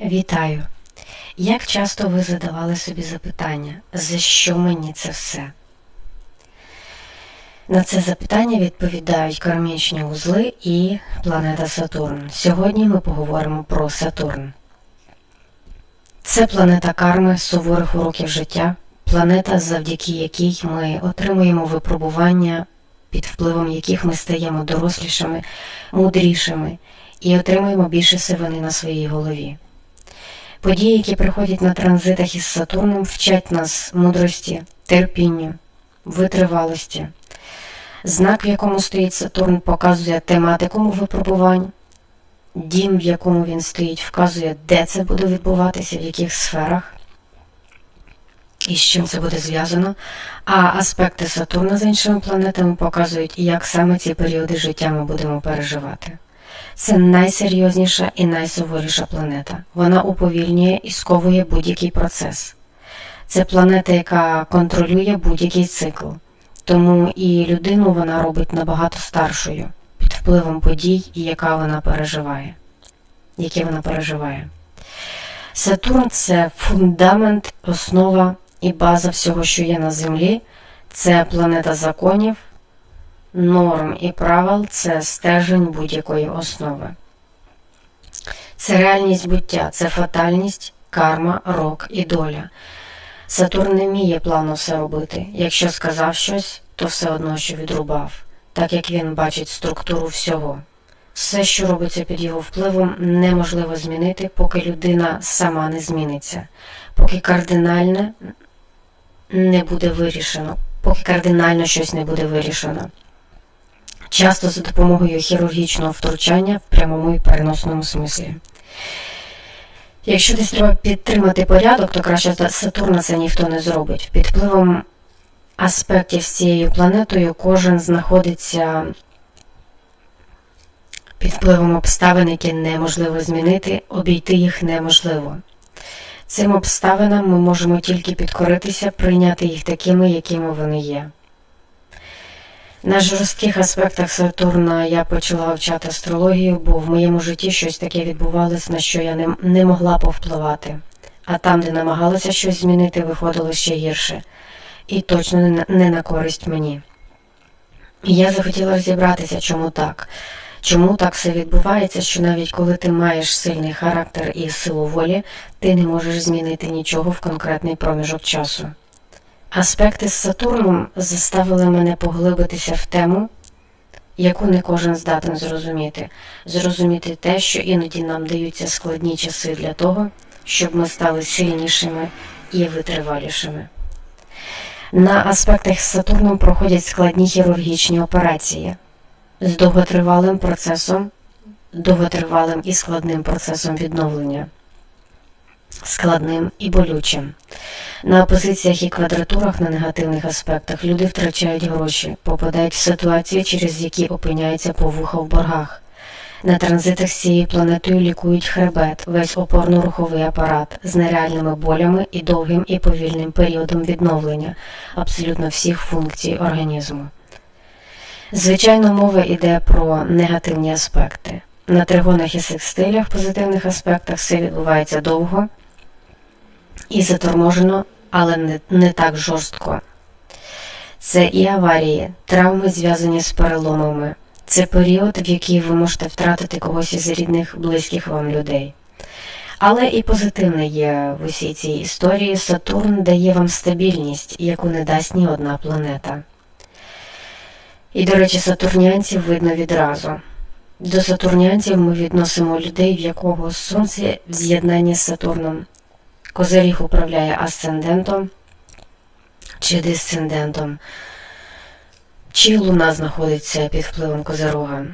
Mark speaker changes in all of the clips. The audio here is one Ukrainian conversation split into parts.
Speaker 1: Вітаю! Як часто ви задавали собі запитання, за що мені це все? На це запитання відповідають кармічні узли і планета Сатурн. Сьогодні ми поговоримо про Сатурн. Це планета карми, суворих уроків життя, планета, завдяки якій ми отримуємо випробування, під впливом яких ми стаємо дорослішими, мудрішими і отримуємо більше сивини на своїй голові. Події, які приходять на транзитах із Сатурном, вчать нас мудрості, терпінню, витривалості. Знак, в якому стоїть Сатурн, показує тематику випробувань. Дім, в якому він стоїть, вказує, де це буде відбуватися, в яких сферах і з чим це буде зв'язано. А аспекти Сатурна з іншими планетами показують, як саме ці періоди життя ми будемо переживати. Це найсерйозніша і найсуворіша планета. Вона уповільнює і сковує будь-який процес. Це планета, яка контролює будь-який цикл. Тому і людину вона робить набагато старшою під впливом подій, яка вона переживає. Які вона переживає. Сатурн це фундамент, основа і база всього, що є на Землі. Це планета законів, норм і правил це стежень будь-якої основи. Це реальність буття, це фатальність, карма, рок і доля. Сатурн не вміє плавно все робити. Якщо сказав щось, то все одно що відрубав, так як він бачить структуру всього. Все, що робиться під його впливом, неможливо змінити, поки людина сама не зміниться, поки кардинальне не буде вирішено, поки кардинально щось не буде вирішено. Часто за допомогою хірургічного втручання в прямому і переносному смислі. Якщо десь треба підтримати порядок, то краще Сатурна це ніхто не зробить. Під впливом аспектів з цією планетою кожен знаходиться під впливом обставин, які неможливо змінити, обійти їх неможливо. Цим обставинам ми можемо тільки підкоритися, прийняти їх такими, якими вони є. На жорстких аспектах Сатурна я почала вчати астрологію, бо в моєму житті щось таке відбувалось, на що я не, не могла повпливати. А там, де намагалася щось змінити, виходило ще гірше. І точно не, не на користь мені. І я захотіла розібратися, чому так. Чому так все відбувається, що навіть коли ти маєш сильний характер і силу волі, ти не можеш змінити нічого в конкретний проміжок часу. Аспекти з Сатурном заставили мене поглибитися в тему, яку не кожен здатен зрозуміти, зрозуміти те, що іноді нам даються складні часи для того, щоб ми стали сильнішими і витривалішими. На аспектах з Сатурном проходять складні хірургічні операції. З довготривалим процесом, довготривалим і складним процесом відновлення, складним і болючим. На опозиціях і квадратурах на негативних аспектах люди втрачають гроші, попадають в ситуації, через які опиняються по вуха в боргах. На транзитах з цією планетою лікують хребет, весь опорно-руховий апарат з нереальними болями і довгим і повільним періодом відновлення абсолютно всіх функцій організму. Звичайно, мова йде про негативні аспекти. На тригонах і секстилях, позитивних аспектах все відбувається довго і заторможено, але не, не так жорстко. Це і аварії, травми, зв'язані з переломами. Це період, в який ви можете втратити когось із рідних, близьких вам людей. Але і позитивне є в усій цій історії Сатурн дає вам стабільність, яку не дасть ні одна планета. І, до речі, сатурнянців видно відразу. До сатурнянців ми відносимо людей, в якого сонце в з'єднанні з Сатурном. Козиріг управляє асцендентом чи дисцендентом, чи луна знаходиться під впливом козирога.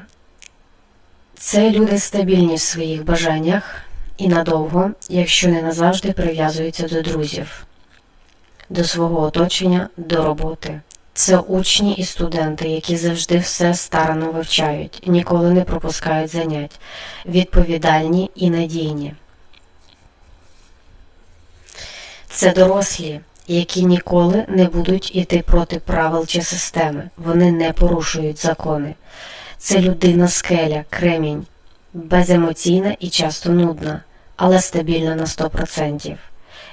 Speaker 1: Це люди стабільні в своїх бажаннях і надовго, якщо не назавжди прив'язуються до друзів, до свого оточення, до роботи. Це учні і студенти, які завжди все старано вивчають, ніколи не пропускають занять, відповідальні і надійні. Це дорослі, які ніколи не будуть іти проти правил чи системи. Вони не порушують закони. Це людина скеля, кремінь, беземоційна і часто нудна. але стабільна на 100%.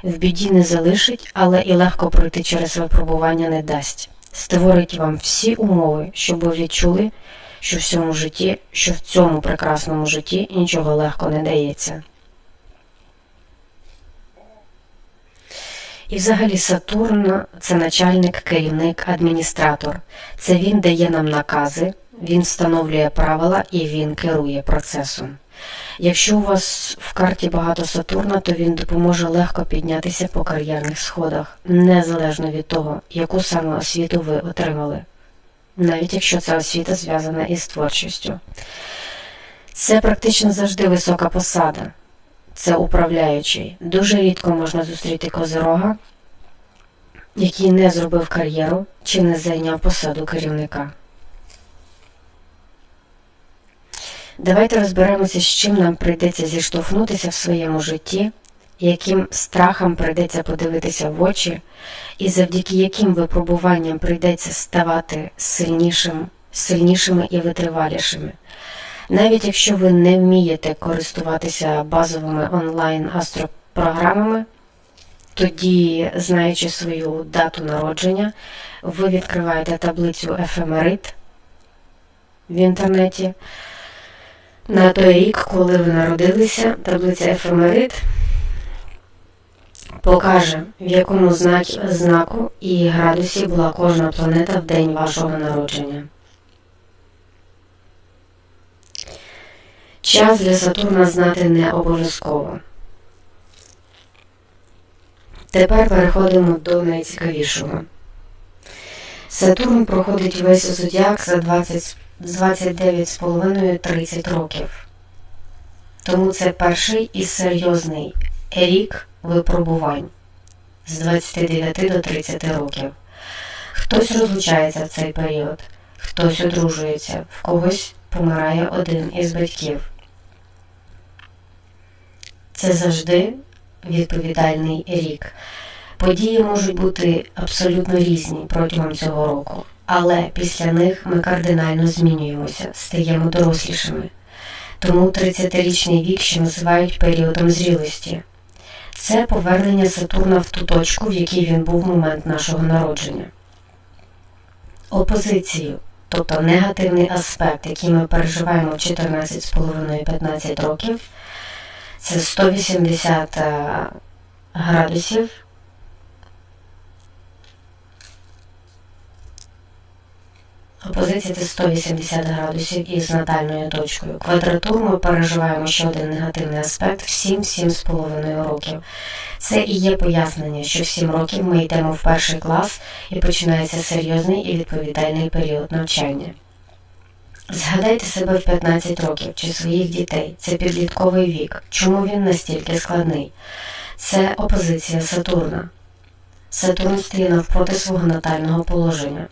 Speaker 1: В біді не залишить, але і легко пройти через випробування не дасть. Створить вам всі умови, щоб ви відчули, що в цьому житті, що в цьому прекрасному житті нічого легко не дається. І взагалі Сатурн це начальник, керівник, адміністратор. Це він дає нам накази, він встановлює правила і він керує процесом. Якщо у вас в карті багато Сатурна, то він допоможе легко піднятися по кар'єрних сходах, незалежно від того, яку саме освіту ви отримали, навіть якщо ця освіта зв'язана із творчістю. Це практично завжди висока посада це управляючий. Дуже рідко можна зустріти козирога, який не зробив кар'єру чи не зайняв посаду керівника. Давайте розберемося, з чим нам прийдеться зіштовхнутися в своєму житті, яким страхам прийдеться подивитися в очі, і завдяки яким випробуванням прийдеться ставати сильнішим, сильнішими і витривалішими. Навіть якщо ви не вмієте користуватися базовими онлайн астропрограмами, тоді, знаючи свою дату народження, ви відкриваєте таблицю ефемерит в інтернеті. На той рік, коли ви народилися, таблиця ефемерит покаже, в якому знаку і градусі була кожна планета в день вашого народження. Час для Сатурна знати не обов'язково. Тепер переходимо до найцікавішого. Сатурн проходить весь зодіак за 20, 29,5-30 років. Тому це перший і серйозний рік випробувань з 29 до 30 років. Хтось розлучається в цей період, хтось одружується, в когось помирає один із батьків. Це завжди відповідальний рік. Події можуть бути абсолютно різні протягом цього року, але після них ми кардинально змінюємося, стаємо дорослішими. Тому 30-річний вік ще називають періодом зрілості. Це повернення Сатурна в ту точку, в якій він був в момент нашого народження. Опозицію, тобто негативний аспект, який ми переживаємо в 14,5-15 років. Це 180 е, градусів. Опозиція це 180 градусів із натальною точкою. Квадратуру ми переживаємо ще один негативний аспект в 7-7,5 років. Це і є пояснення, що в 7 років ми йдемо в перший клас і починається серйозний і відповідальний період навчання. Згадайте себе в 15 років чи своїх дітей. Це підлітковий вік. Чому він настільки складний? Це опозиція Сатурна. Сатурн стає навпроти свого натального положення.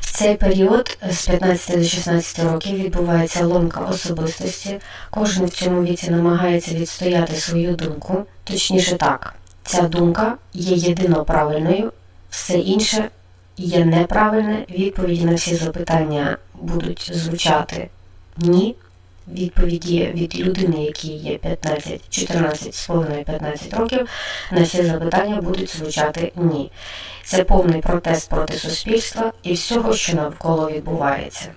Speaker 1: В цей період з 15 до 16 років відбувається ломка особистості. Кожен в цьому віці намагається відстояти свою думку. Точніше так, ця думка є єдино правильною, все інше є неправильне, відповіді на всі запитання будуть звучати ні. Відповіді від людини, якій є 15, 14 з половиною 15 років, на всі запитання будуть звучати ні. Це повний протест проти суспільства і всього, що навколо відбувається.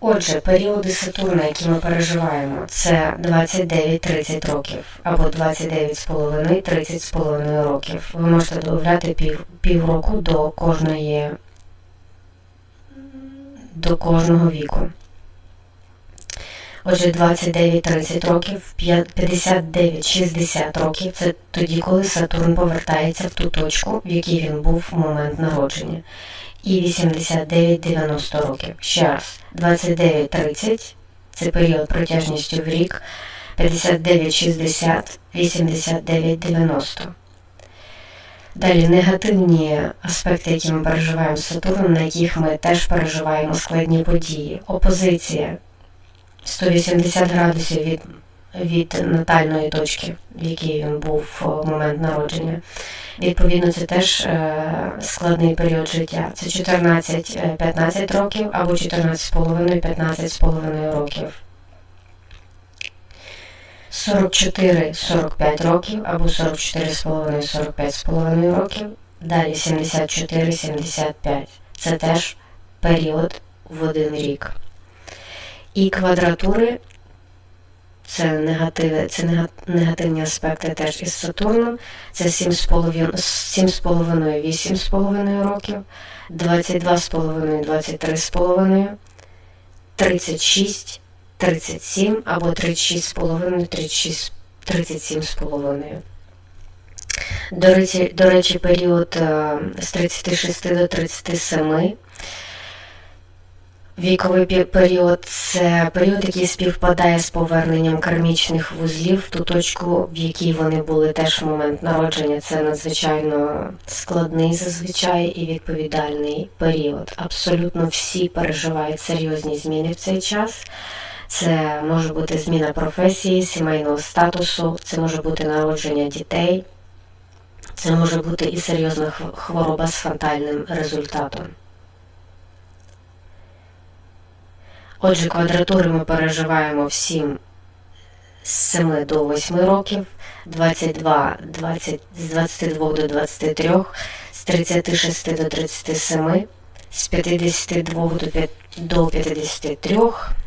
Speaker 1: Отже, періоди Сатурна, які ми переживаємо, це 29-30 років або 29,5-30,5 років. Ви можете додати пів, півроку до кожної до кожного віку. Отже, 29-30 років, 59-60 років це тоді, коли Сатурн повертається в ту точку, в якій він був в момент народження і 89-90 років. Ще раз, 29-30 це період протяжністю в рік, 59-60, 89-90. Далі негативні аспекти, які ми переживаємо з Сатурном, на яких ми теж переживаємо складні події. Опозиція 180 градусів від від натальної точки, в якій він був в момент народження. Відповідно, це теж е, складний період життя. Це 14-15 років або 14,5-15,5 років. 44-45 років або 44,5-45,5 років. Далі 74-75. Це теж період в один рік. І квадратури це негативи, це негативні аспекти теж із Сатурном. Це 7,5-8,5 років, 22,5-23,5, 36, 37 або 36,5, 37,5. До речі, до речі, період е, з 36 до 37 Віковий період це період, який співпадає з поверненням кармічних вузлів в ту точку, в якій вони були теж в момент народження. Це надзвичайно складний зазвичай і відповідальний період. Абсолютно всі переживають серйозні зміни в цей час. Це може бути зміна професії, сімейного статусу, це може бути народження дітей, це може бути і серйозна хвороба з фатальним результатом. Отже, квадратури ми переживаємо всім з 7 до 8 років, 22, 20, з 22 до 23, з 36 до 37, з 52 до 53,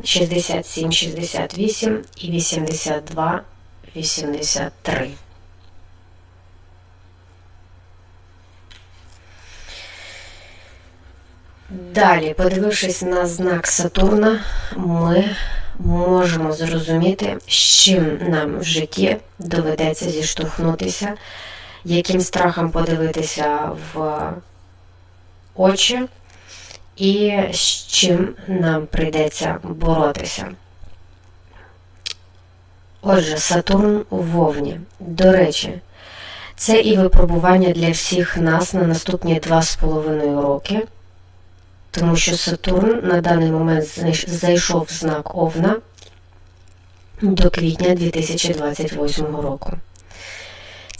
Speaker 1: 67, 68 і 82, 83. Далі, подивившись на знак Сатурна, ми можемо зрозуміти, з чим нам в житті доведеться зіштовхнутися, яким страхом подивитися в очі, і з чим нам прийдеться боротися. Отже, Сатурн у Вовні. До речі, це і випробування для всіх нас на наступні 2,5 роки тому що Сатурн на даний момент зайшов в знак Овна до квітня 2028 року.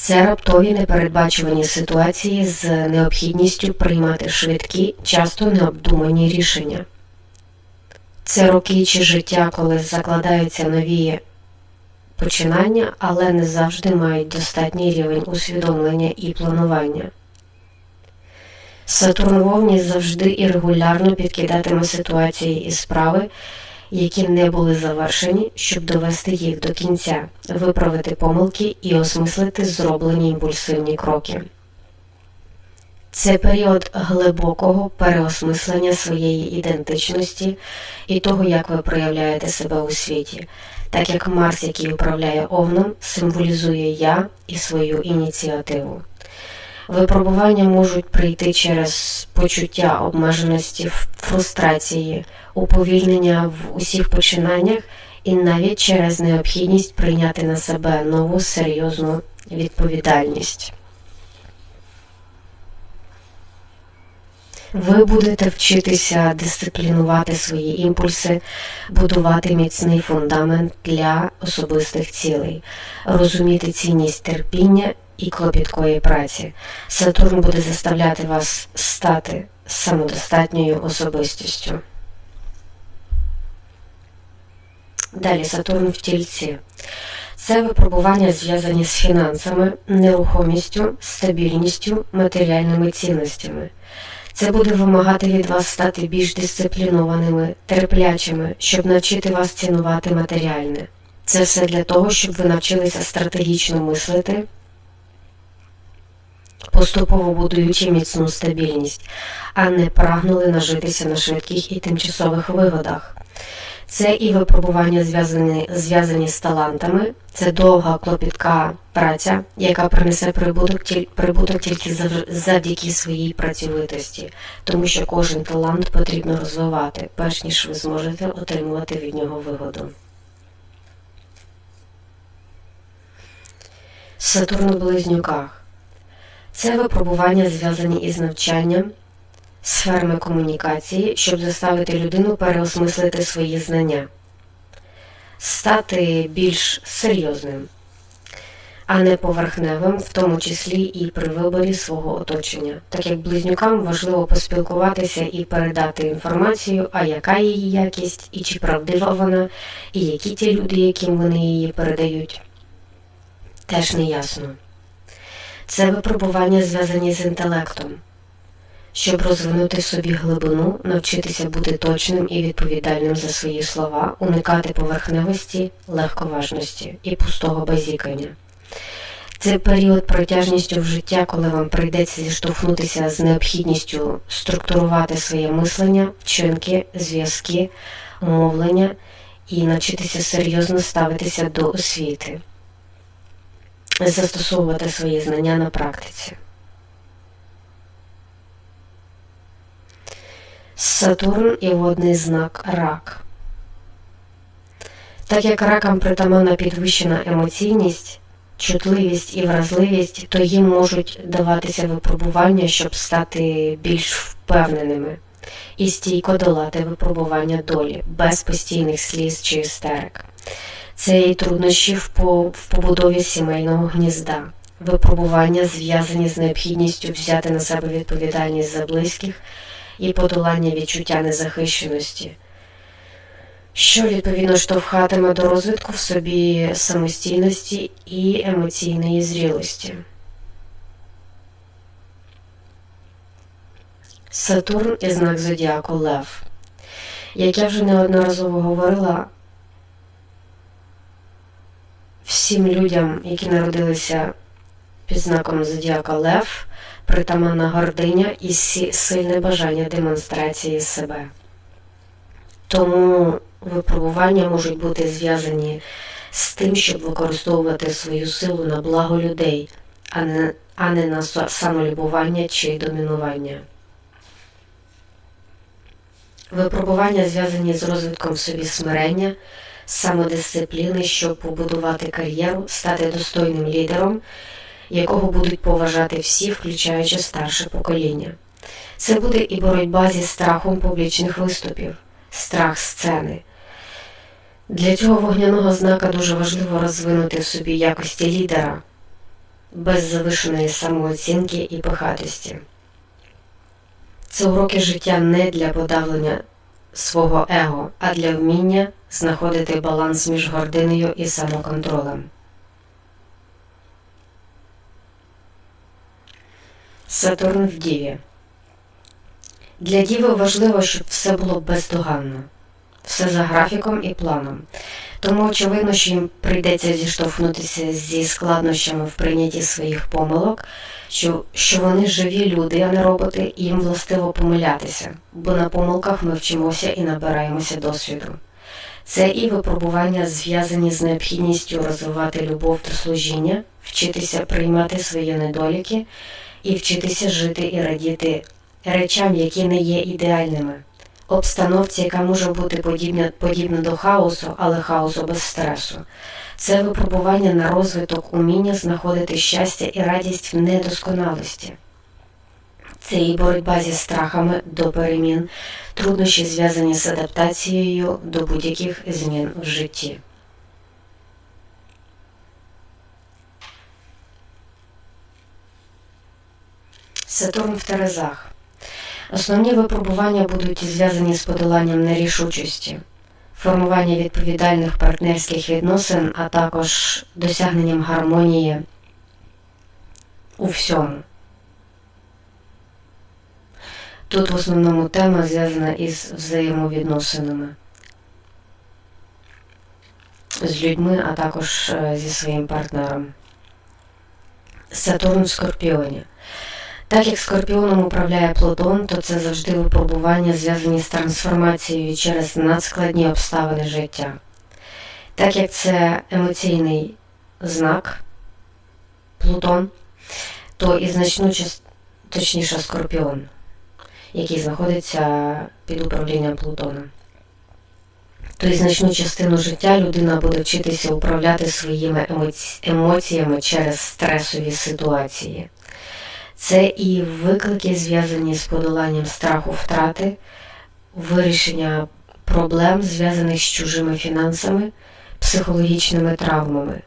Speaker 1: Це раптові непередбачувані ситуації з необхідністю приймати швидкі, часто необдумані рішення. Це роки чи життя, коли закладаються нові починання, але не завжди мають достатній рівень усвідомлення і планування. Сатурн вовні завжди і регулярно підкидатиме ситуації і справи, які не були завершені, щоб довести їх до кінця, виправити помилки і осмислити зроблені імпульсивні кроки. Це період глибокого переосмислення своєї ідентичності і того, як ви проявляєте себе у світі, так як Марс, який управляє Овном, символізує я і свою ініціативу. Випробування можуть прийти через почуття обмеженості, фрустрації, уповільнення в усіх починаннях і навіть через необхідність прийняти на себе нову серйозну відповідальність. Ви будете вчитися дисциплінувати свої імпульси, будувати міцний фундамент для особистих цілей, розуміти цінність терпіння і клопіткої праці. Сатурн буде заставляти вас стати самодостатньою особистістю. Далі Сатурн в тільці. Це випробування зв'язані з фінансами, нерухомістю, стабільністю, матеріальними цінностями. Це буде вимагати від вас стати більш дисциплінованими, терплячими, щоб навчити вас цінувати матеріальне. Це все для того, щоб ви навчилися стратегічно мислити поступово будуючи міцну стабільність, а не прагнули нажитися на швидких і тимчасових вигодах. Це і випробування зв'язані зв'язані з талантами, це довга клопітка праця, яка принесе прибуток прибуток тільки завдяки своїй працьовитості, тому що кожен талант потрібно розвивати, перш ніж ви зможете отримувати від нього вигоду. Сатурн у близнюках. Це випробування зв'язані із навчанням, сферами комунікації, щоб заставити людину переосмислити свої знання. стати більш серйозним, а не поверхневим, в тому числі і при виборі свого оточення, так як близнюкам важливо поспілкуватися і передати інформацію, а яка її якість, і чи правдива вона, і які ті люди, яким вони її передають, теж не ясно. Це випробування зв'язані з інтелектом. Щоб розвинути собі глибину, навчитися бути точним і відповідальним за свої слова, уникати поверхневості, легковажності і пустого базікання. Це період протяжністю в життя, коли вам прийдеться зіштовхнутися з необхідністю структурувати своє мислення, вчинки, зв'язки, мовлення і навчитися серйозно ставитися до освіти, застосовувати свої знання на практиці. Сатурн і водний знак рак. Так як ракам притаманна підвищена емоційність, чутливість і вразливість, то їм можуть даватися випробування, щоб стати більш впевненими і стійко долати випробування долі без постійних сліз чи істерик. Це і труднощі в побудові сімейного гнізда, випробування зв'язані з необхідністю взяти на себе відповідальність за близьких і подолання відчуття незахищеності, що відповідно штовхатиме до розвитку в собі самостійності і емоційної зрілості. Сатурн і знак Зодіаку Лев. Як я вже неодноразово говорила, всім людям, які народилися під знаком Зодіака Лев, притаманна гординя і сильне бажання демонстрації себе. Тому випробування можуть бути зв'язані з тим, щоб використовувати свою силу на благо людей, а не, а не на самолюбування чи домінування. Випробування зв'язані з розвитком собі смирення, самодисципліни, щоб побудувати кар'єру, стати достойним лідером якого будуть поважати всі, включаючи старше покоління. Це буде і боротьба зі страхом публічних виступів, страх сцени. Для цього вогняного знака дуже важливо розвинути в собі якості лідера, без завишеної самооцінки і пихатості. Це уроки життя не для подавлення свого его, а для вміння знаходити баланс між гординою і самоконтролем. Сатурн в Діві. Для Діви важливо, щоб все було бездоганно, все за графіком і планом. Тому, очевидно, що їм прийдеться зіштовхнутися зі складнощами в прийнятті своїх помилок, що що вони живі люди, а не роботи, і їм властиво помилятися, бо на помилках ми вчимося і набираємося досвіду. Це і випробування зв'язані з необхідністю розвивати любов до служіння, вчитися приймати свої недоліки і вчитися жити і радіти речам, які не є ідеальними, обстановці, яка може бути подібна, подібна до хаосу, але хаосу без стресу. Це випробування на розвиток уміння знаходити щастя і радість в недосконалості. Це і боротьба зі страхами до перемін, труднощі зв'язані з адаптацією до будь-яких змін в житті. Сатурн в Терезах. Основні випробування будуть зв'язані з подоланням нерішучості, формування відповідальних партнерських відносин, а також досягненням гармонії у всьому. Тут в основному тема зв'язана із взаємовідносинами з людьми, а також е, зі своїм партнером. Сатурн в Скорпіоні. Так як скорпіоном управляє Плутон, то це завжди випробування, зв'язані з трансформацією через надскладні обставини життя. Так як це емоційний знак Плутон, то і значну точніше скорпіон, який знаходиться під управлінням Плутона. То і значну частину життя людина буде вчитися управляти своїми емоціями через стресові ситуації. Це і виклики, зв'язані з подоланням страху втрати, вирішення проблем, зв'язаних з чужими фінансами, психологічними травмами.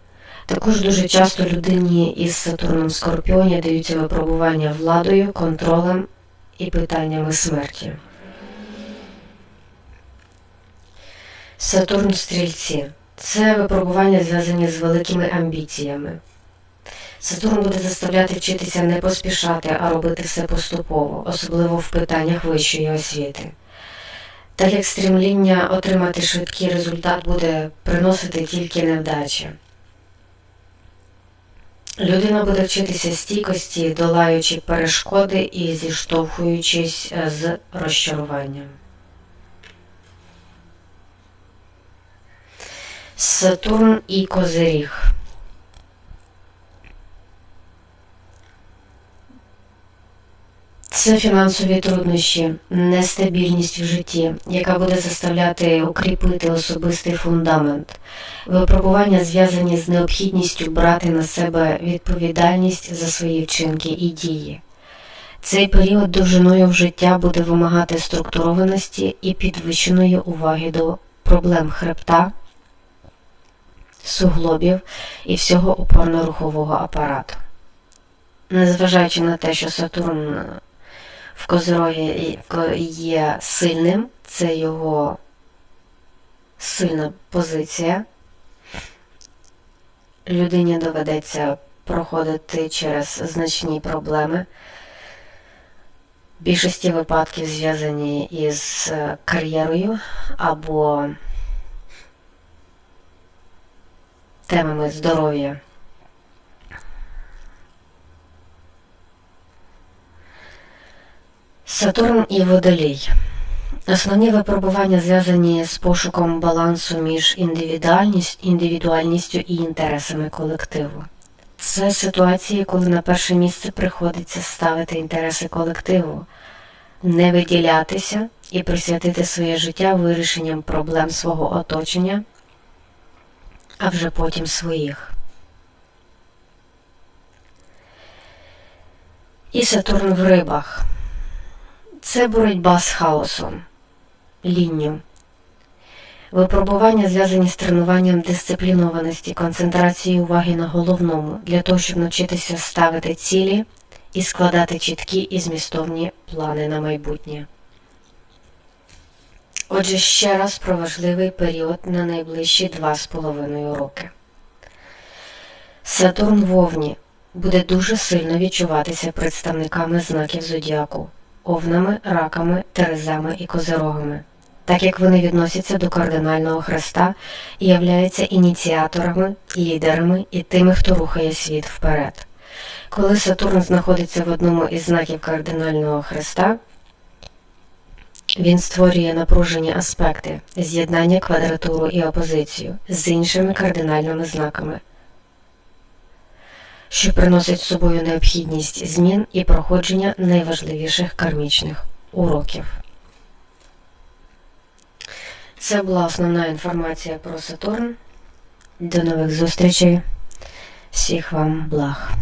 Speaker 1: Також дуже часто людині із Сатурном Скорпіоні даються випробування владою, контролем і питаннями смерті. Сатурн стрільці це випробування зв'язані з великими амбіціями. Сатурн буде заставляти вчитися не поспішати, а робити все поступово, особливо в питаннях вищої освіти. Так як стрімління отримати швидкий результат буде приносити тільки невдачі. Людина буде вчитися стійкості, долаючи перешкоди і зіштовхуючись з розчаруванням. Сатурн і Козиріг. Це фінансові труднощі, нестабільність в житті, яка буде заставляти укріпити особистий фундамент, випробування зв'язані з необхідністю брати на себе відповідальність за свої вчинки і дії. Цей період довжиною в життя буде вимагати структурованості і підвищеної уваги до проблем хребта, суглобів і всього опорно-рухового апарату. Незважаючи на те, що Сатурн в є сильним, це його сильна позиція. Людині доведеться проходити через значні проблеми. Більшості випадків зв'язані із кар'єрою або темами здоров'я. Сатурн і Водолій. Основні випробування зв'язані з пошуком балансу між індивідуальністю і інтересами колективу. Це ситуації, коли на перше місце приходиться ставити інтереси колективу, не виділятися і присвятити своє життя вирішенням проблем свого оточення, а вже потім своїх. І Сатурн в рибах. Це боротьба з хаосом, лінню. Випробування зв'язані з тренуванням дисциплінованості, концентрації уваги на головному, для того, щоб навчитися ставити цілі і складати чіткі і змістовні плани на майбутнє. Отже, ще раз про важливий період на найближчі два з половиною роки. Сатурн Вовні буде дуже сильно відчуватися представниками знаків зодіаку овнами, раками, терезами і козирогами, так як вони відносяться до кардинального хреста і являються ініціаторами, лідерами і тими, хто рухає світ вперед. Коли Сатурн знаходиться в одному із знаків кардинального хреста, він створює напружені аспекти, з'єднання квадратуру і опозицію з іншими кардинальними знаками що приносить з собою необхідність змін і проходження найважливіших кармічних уроків. Це була основна інформація про Сатурн. До нових зустрічей. Всіх вам благ!